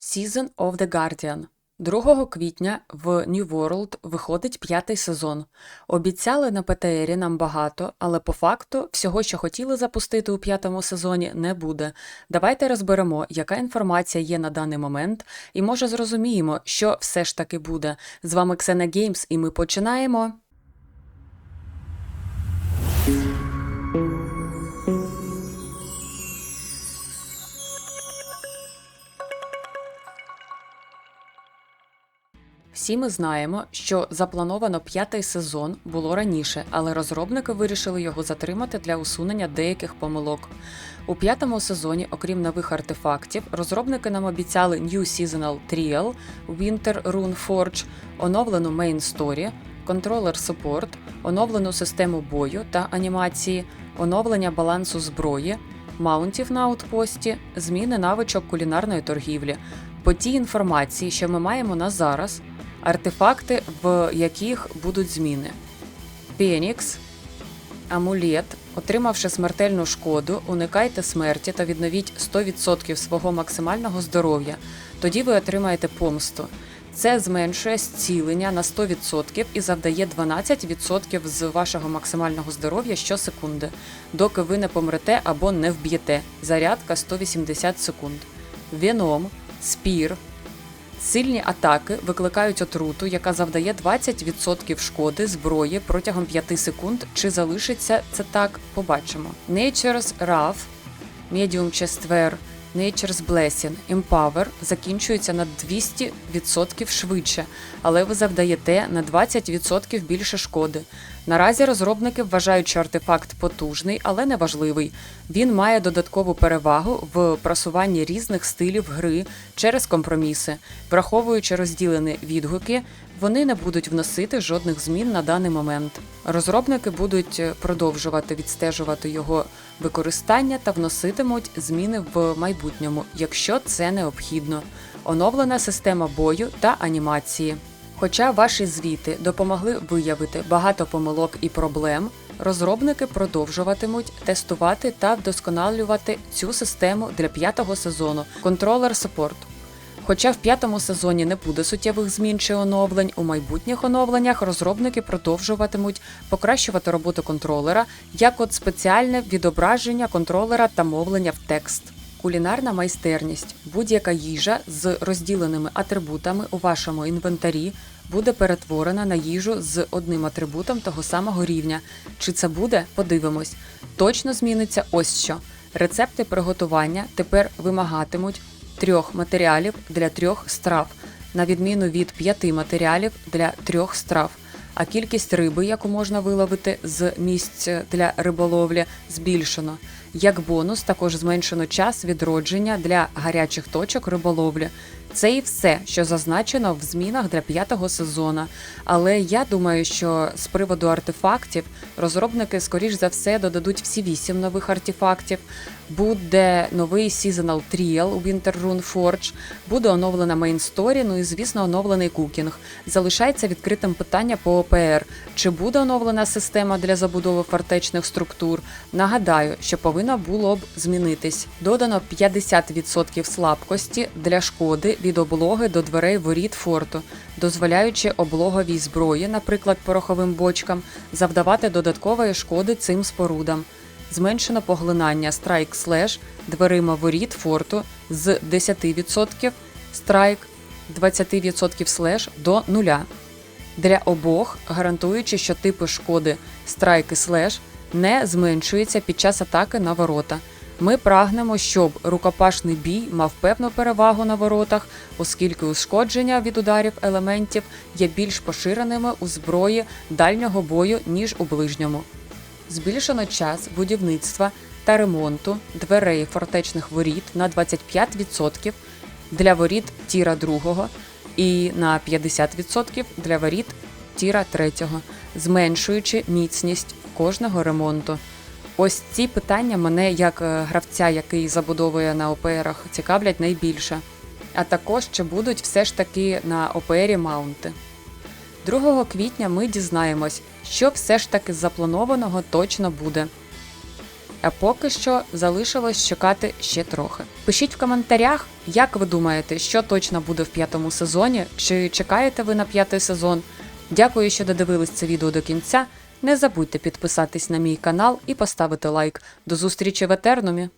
Season of the Guardian 2 квітня в New World виходить п'ятий сезон. Обіцяли на ПТРі нам багато, але по факту всього, що хотіли запустити у п'ятому сезоні, не буде. Давайте розберемо, яка інформація є на даний момент, і може зрозуміємо, що все ж таки буде. З вами Xena Games, і ми починаємо. Всі ми знаємо, що заплановано п'ятий сезон було раніше, але розробники вирішили його затримати для усунення деяких помилок. У п'ятому сезоні, окрім нових артефактів, розробники нам обіцяли New Seasonal Trial, Winter Rune Forge, оновлену Main Story, контролер Support, оновлену систему бою та анімації, оновлення балансу зброї, маунтів на аутпості, зміни навичок кулінарної торгівлі. По тій інформації, що ми маємо на зараз, артефакти, в яких будуть зміни. Фенікс, амулет. Отримавши смертельну шкоду, уникайте смерті та відновіть 100% свого максимального здоров'я. Тоді ви отримаєте помсту. Це зменшує зцілення на 100% і завдає 12% з вашого максимального здоров'я щосекунди, доки ви не помрете або не вб'єте. Зарядка 180 секунд. Веном, спір, Сильні атаки викликають отруту, яка завдає 20% шкоди зброї протягом 5 секунд. Чи залишиться це так? Побачимо. Nature's Wrath, Medium Chestware, Nature's Blessing, Empower закінчується на 200% швидше, але ви завдаєте на 20% більше шкоди. Наразі розробники вважають, що артефакт потужний, але не важливий. Він має додаткову перевагу в просуванні різних стилів гри через компроміси, враховуючи розділені відгуки. Вони не будуть вносити жодних змін на даний момент. Розробники будуть продовжувати відстежувати його використання та вноситимуть зміни в майбутньому, якщо це необхідно. Оновлена система бою та анімації. Хоча ваші звіти допомогли виявити багато помилок і проблем, розробники продовжуватимуть тестувати та вдосконалювати цю систему для п'ятого сезону контролер Support. Хоча в п'ятому сезоні не буде суттєвих змін чи оновлень, у майбутніх оновленнях розробники продовжуватимуть покращувати роботу контролера, як от спеціальне відображення контролера та мовлення в текст. Кулінарна майстерність. Будь-яка їжа з розділеними атрибутами у вашому інвентарі буде перетворена на їжу з одним атрибутом того самого рівня. Чи це буде? Подивимось. Точно зміниться ось що. Рецепти приготування тепер вимагатимуть трьох матеріалів для трьох страв, на відміну від п'яти матеріалів для трьох страв. А кількість риби, яку можна виловити з місць для риболовлі, збільшено. Як бонус, також зменшено час відродження для гарячих точок риболовлі. Це і все, що зазначено в змінах для п'ятого сезону. Але я думаю, що з приводу артефактів розробники, скоріш за все, додадуть всі вісім нових артефактів. Буде новий Seasonal Trial Winter Rune Forge, буде оновлена Story, ну і звісно, оновлений кукінг. Залишається відкритим питання по ОПР. Чи буде оновлена система для забудови фортечних структур? Нагадаю, що повинно було б змінитись. Додано 50% слабкості для шкоди від облоги до дверей воріт форту, дозволяючи облоговій зброї, наприклад, пороховим бочкам, завдавати додаткової шкоди цим спорудам. Зменшено поглинання страйк слеш дверима воріт форту з 10% страйк 20% слеш до нуля. Для обох, гарантуючи, що типи шкоди страйк і слеш не зменшуються під час атаки на ворота. Ми прагнемо, щоб рукопашний бій мав певну перевагу на воротах, оскільки ушкодження від ударів елементів є більш поширеними у зброї дальнього бою, ніж у ближньому. Збільшено час будівництва та ремонту дверей фортечних воріт на 25% для воріт тіра 2 і на 50% для воріт тіра 3, зменшуючи міцність кожного ремонту. Ось ці питання мене, як е, гравця, який забудовує на операх, цікавлять найбільше. А також чи будуть все ж таки на опері маунти. 2 квітня ми дізнаємось, що все ж таки запланованого точно буде. А поки що залишилось чекати ще трохи. Пишіть в коментарях, як ви думаєте, що точно буде в п'ятому сезоні, чи чекаєте ви на п'ятий сезон. Дякую, що додивились це відео до кінця. Не забудьте підписатись на мій канал і поставити лайк. До зустрічі в етерномі.